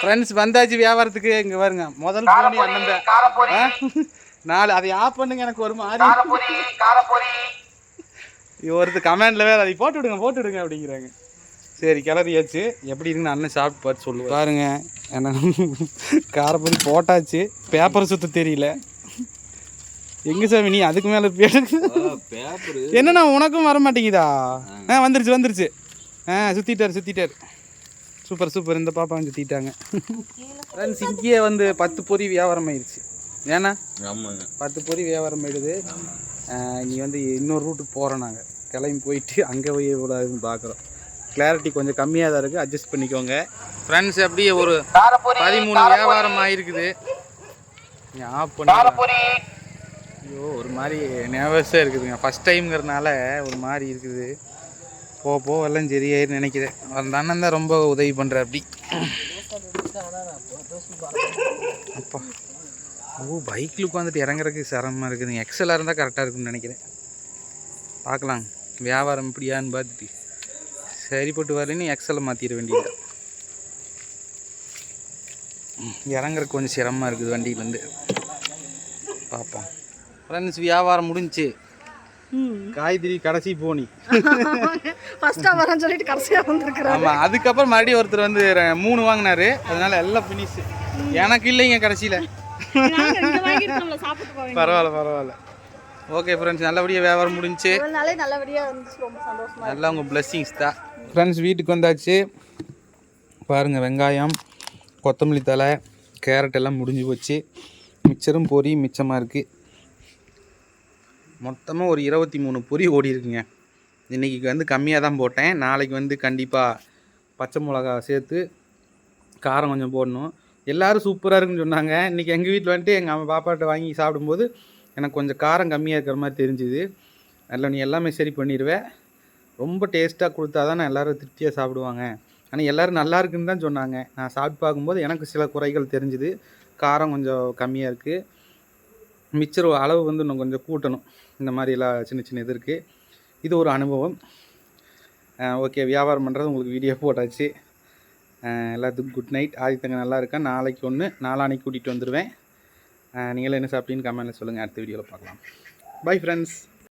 Friends வந்தாச்சு வியாபாரத்துக்கு. இங்க பாருங்க. முதல் போனி அண்ணன்? நாலு அதை ஆஃப் பண்ணுங்க எனக்கு ஒரு மாதிரி. ஒருத்தர் கமெண்ட்ல வேற அதை போட்டு விடுங்க போட்டு விடுங்க அப்படிங்கிறாங்க. சரி கிளறியாச்சு. எப்படி இருக்குன்னு அண்ணன் சாப்பிட்டு பார்த்து சொல்லுவார். பாருங்க என்ன காரப்பொரி போட்டாச்சு. பேப்பர் சுத்த தெரியல. எங்க சாமி நீ அதுக்கு மேல என்னண்ணா உனக்கும் வர மாட்டேங்குதா ஆ வந்துருச்சு வந்துருச்சு. ஆ சுத்திட்டாரு சுத்திட்டாரு. Super super. இந்த பாப்பா வந்து சுத்திட்டாங்க ஃப்ரெண்ட்ஸ் இங்கேயே வந்து பத்து பொரி வியாபாரம் ஆயிடுச்சு. ஏன்னா? ஆமாங்க. பத்து பொரி வியாபாரம் ஆயிடுது. நீ வந்து இன்னொரு ரூட்டுக்கு போகிறோம் நாங்கள் கிளம்பி போயிட்டு அங்கே போய் விடாதுன்னு பார்க்குறோம் கிளாரிட்டி கொஞ்சம் கம்மியாக தான் இருக்குது அட்ஜஸ்ட் பண்ணிக்கோங்க. ஃப்ரெண்ட்ஸ் அப்படியே ஒரு பதிமூணு வியாபாரம் ஆயிருக்குது. நீ ஆஃப் பண்ணி ஐயோ ஒரு மாதிரி நர்வஸாக இருக்குதுங்க. ஃபஸ்ட் டைம்ங்கிறதுனால ஒரு மாதிரி இருக்குது. போக போ எல்லாம் சரியாயிரு நினைக்கிறேன். அந்த அண்ணன் தான் ரொம்ப உதவி பண்ணுற அப்படி. அப்பா. ஓ பைக்கில் உட்காந்துட்டு இறங்குறதுக்கு சிரமமாக இருக்குதுங்க எக்ஸலாக இருந்தால் கரெக்டாக இருக்கும்னு நினைக்கிறேன். பார்க்கலாம். வியாபாரம் இப்படியான்னு பார்த்துட்டு. சரிப்பட்டு வரலன்னு எக்ஸலை மாற்றிட வேண்டியது இறங்குறதுக்கு கொஞ்சம் சிரமமாக இருக்குது வண்டியிலேருந்து. பார்ப்போம். ஃப்ரெண்ட்ஸ் வியாபாரம் முடிஞ்சு காய்கறி கடைசி போனி. ஃபர்ஸ்டா வரேன்னு சொல்லிட்டு கடைசியா வந்திருக்கிறேன் ஆமாம் அதுக்கப்புறம் மறுபடியும் ஒருத்தர் வந்து மூணு வாங்கினாரு. அதனால எல்லாம் ஃபினிஷ் எனக்கு இல்லைங்க கடைசியில். பரவாயில்ல பரவாயில்ல. ஓகே ஃப்ரெண்ட்ஸ் நல்லபடியாக வியாபாரம் சந்தோஷமா நல்லா உங்கள் blessings தான். ஃப்ரெண்ட்ஸ் வீட்டுக்கு வந்தாச்சு. பாருங்கள் வெங்காயம் கொத்தமல்லி தழை கேரட் எல்லாம் முடிஞ்சு போச்சு. மிச்சரும் பொரி மிச்சமாக இருக்குது மொத்தமாக ஒரு இருபத்தி மூணு பொரி ஓடி இருக்குங்க இன்றைக்கி வந்து கம்மியாக தான் போட்டேன். நாளைக்கு வந்து கண்டிப்பாக பச்சை மிளகா சேர்த்து காரம் கொஞ்சம் போடணும். எல்லாரும் சூப்பராக இருக்குன்னு சொன்னாங்க. இன்றைக்கி எங்கள் வீட்டில் வந்துட்டு எங்கள் அம்மா பாப்பாட்ட வாங்கி சாப்பிடும்போது எனக்கு கொஞ்சம் காரம் கம்மியாக இருக்கிற மாதிரி தெரிஞ்சுது. அதில் நீ எல்லாமே சரி பண்ணிடுவேன் ரொம்ப டேஸ்ட்டாக கொடுத்தா தான் நான் எல்லோரும் திருப்தியாக சாப்பிடுவாங்க. ஆனால் எல்லோரும் நல்லா இருக்குன்னு தான் சொன்னாங்க. நான் சாப்பிட்டு பார்க்கும்போது எனக்கு சில குறைகள் தெரிஞ்சுது. காரம் கொஞ்சம் கம்மியாக இருக்குது மிச்சர் அளவு வந்து இன்னும் கொஞ்சம் கூட்டணும். இந்த மாதிரிலாம் சின்ன சின்ன இது இருக்குது இது ஒரு அனுபவம். ஓகே வியாபாரம் பண்ணுறது உங்களுக்கு வீடியோ போட்டாச்சு. எல்லாத்துக்கும் குட் நைட் ஆதித்தங்க நல்லா இருக்கா? நாளைக்கு ஒன்று நாளானைக்கு கூட்டிகிட்டு வந்துடுவேன் நீங்களும் என்ன சாப்பிட்டீங்கன்னு கமெண்ட்டில் சொல்லுங்கள் அடுத்த வீடியோவில் பார்க்கலாம். Bye friends